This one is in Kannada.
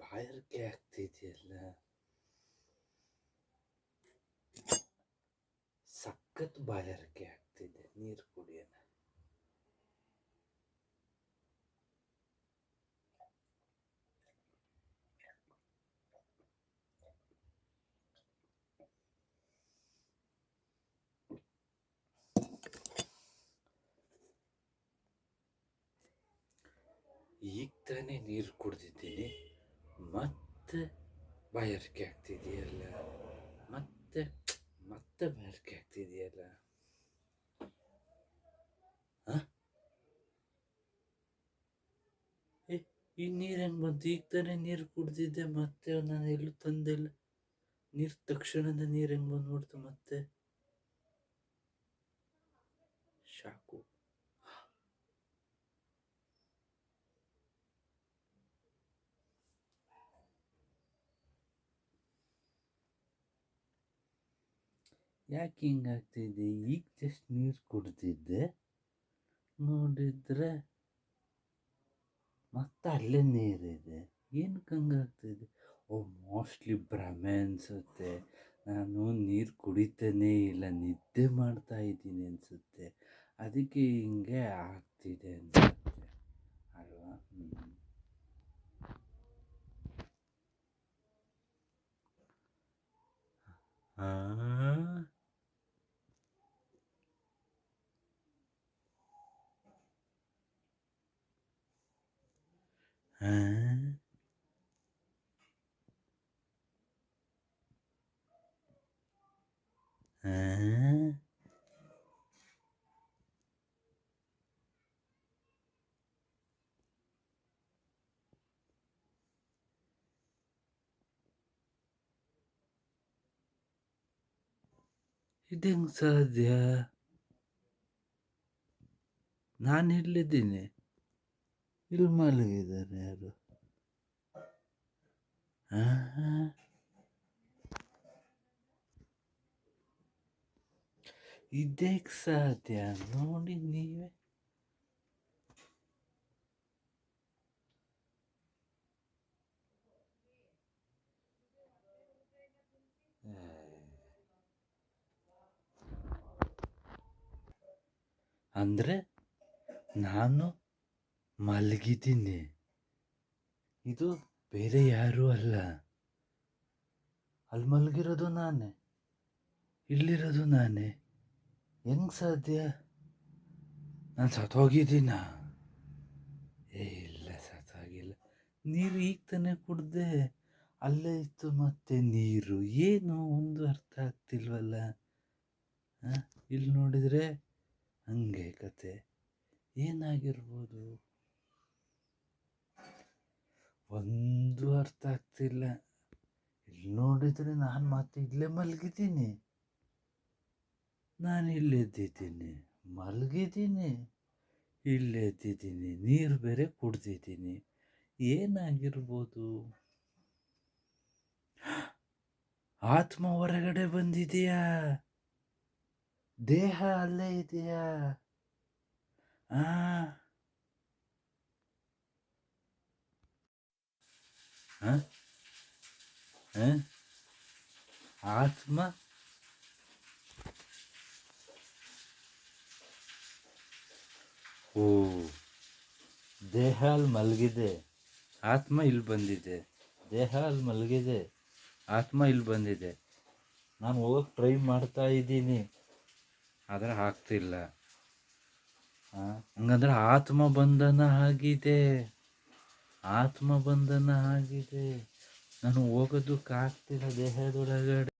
ಬಾಯಾರಿಕೆ ಆಗ್ತಿದೆಯಲ್ಲ ಸಖತ್ ಬಾಯಾರಿಕೆ ಆಗ್ತಿದೆ ನೀರು ಕುಡಿಯೋಣ ಈಗ ತಾನೇ ನೀರು ಕುಡ್ದಿದ್ದೀನಿ ಮತ್ತೆ ಬಾಯಾರಿಕೆ ಆಗ್ತಿದೆಯಲ್ಲ? ಮತ್ತೆ ಮತ್ತೆ ಬಾಯಾರಿಕೆ ಆಗ್ತಿದೆಯಲ್ಲ? ಈ ನೀರು ಹೆಂಗೆ ಬಂತು? ಈಗ ತಾನೇ ನೀರು ಕುಡ್ದಿದ್ದೆ ಮತ್ತೆ ನಾನು ಎಲ್ಲೂ ತಂದಿಲ್ಲ. ನೀರು ತಕ್ಷಣದ ನೀರು ಹೆಂಗೆ ಬಂದ್ಬಿಡ್ತು ಮತ್ತೆ? ಶಾಕು. ಯಾಕೆ ಹಿಂಗಾಗ್ತಿದೆ? ಈಗ ಜಸ್ಟ್ ನೀರು ಕುಡ್ತಿದ್ದೆ ನೋಡಿದ್ರೆ ಮತ್ತೆ ಅಲ್ಲೇ ನೀರಿದೆ. ಏನಕ್ಕೆ ಹಂಗಾಗ್ತಿದೆ? ಓ ಮೋಸ್ಟ್ಲಿ ಭ್ರಮೆ ಅನಿಸುತ್ತೆ. ನಾನು ನೀರು ಕುಡಿತಾನೇ ಇಲ್ಲ, ನಿದ್ದೆ ಮಾಡ್ತಾ ಇದ್ದೀನಿ ಅನಿಸುತ್ತೆ. ಅದಕ್ಕೆ ಹಿಂಗೆ ಆಗ್ತಿದೆ ಅನಿಸುತ್ತೆ. ಅಲ್ವಾ? ಹಾಂ ಹಾಂ ಇದು ಹೆಂಗೆ ಸಾಧ್ಯ ನಾನು ಎಲ್ಲಿದ್ದೀನಿ ಇಲ್ಲಿ ಮಲಗಿದ್ದಾರೆ ಯಾರು ಹಾಂ ಇದಕ್ಕೆ ಸಾಧ್ಯ ನೋಡಿ ನೀವೇ ಅಂದರೆ ನಾನು ಮಲಗಿದ್ದೀನಿ. ಇದು ಬೇರೆ ಯಾರೂ ಅಲ್ಲ. ಅಲ್ಲಿ ಮಲಗಿರೋದು ನಾನೇ. ಇಲ್ಲಿರೋದು ನಾನೇ. ಹೆಂಗೆ ಸಾಧ್ಯ? ನಾನು ಸತ್ತೋಗಿದ್ದೀನ? ಏ, ಇಲ್ಲ, ಸತ್ತೋಗಿಲ್ಲ. ನೀರು ಈಗ ತಾನೇ ಕುಡ್ದೆ. ಅಲ್ಲೇ ಇತ್ತು ಮತ್ತೆ ನೀರು. ಏನು? ಒಂದು ಅರ್ಥ ಆಗ್ತಿಲ್ವಲ್ಲ. ಇಲ್ಲಿ ನೋಡಿದರೆ ಹಂಗೆ ಕತೆ. ಏನಾಗಿರ್ಬೋದು? ಒಂದು ಅರ್ಥ ಆಗ್ತಿಲ್ಲ. ಇಲ್ಲಿ ನೋಡಿದರೆ ನಾನು ಮತ್ತೆ ಇಲ್ಲೇ ಮಲಗಿದ್ದೀನಿ. ನಾನು ಇಲ್ಲೇ ಎದ್ದಿದ್ದೀನಿ ಮಲಗಿದ್ದೀನಿ. ಇಲ್ಲೇ ಎದ್ದಿದ್ದೀನಿ ನೀರು ಬೇರೆ ಕುಡ್ದಿದ್ದೀನಿ. ಏನಾಗಿರ್ಬೋದು? ಆತ್ಮ ಹೊರಗಡೆ ಬಂದಿದೆಯಾ? ದೇಹ ಅಲ್ಲೇ ಇದೆಯಾ? ಆ. ಆತ್ಮ? ಓ ದೇಹ ಅಲ್ಲಿ ಮಲಗಿದೆ. ಆತ್ಮ ಇಲ್ಲಿ ಬಂದಿದೆ. ದೇಹ ಅಲ್ಲಿ ಮಲಗಿದೆ. ಆತ್ಮ ಇಲ್ಲಿ ಬಂದಿದೆ. ನಾನು ಹೋಗಕ್ಕೆ ಟ್ರೈ ಮಾಡ್ತಾ ಇದ್ದೀನಿ. ಆದರೆ ಆಗ್ತಿಲ್ಲ. ಹಂಗಂದ್ರೆ ಆತ್ಮ ಬಂಧನ ಆಗಿದೆ. ಆತ್ಮ ಬಂಧನ ಆಗಿದೆ. ನಾನು ಹೋಗೋದಕ್ಕಾಗ್ತಿಲ್ಲ ದೇಹದೊಳಗಡೆ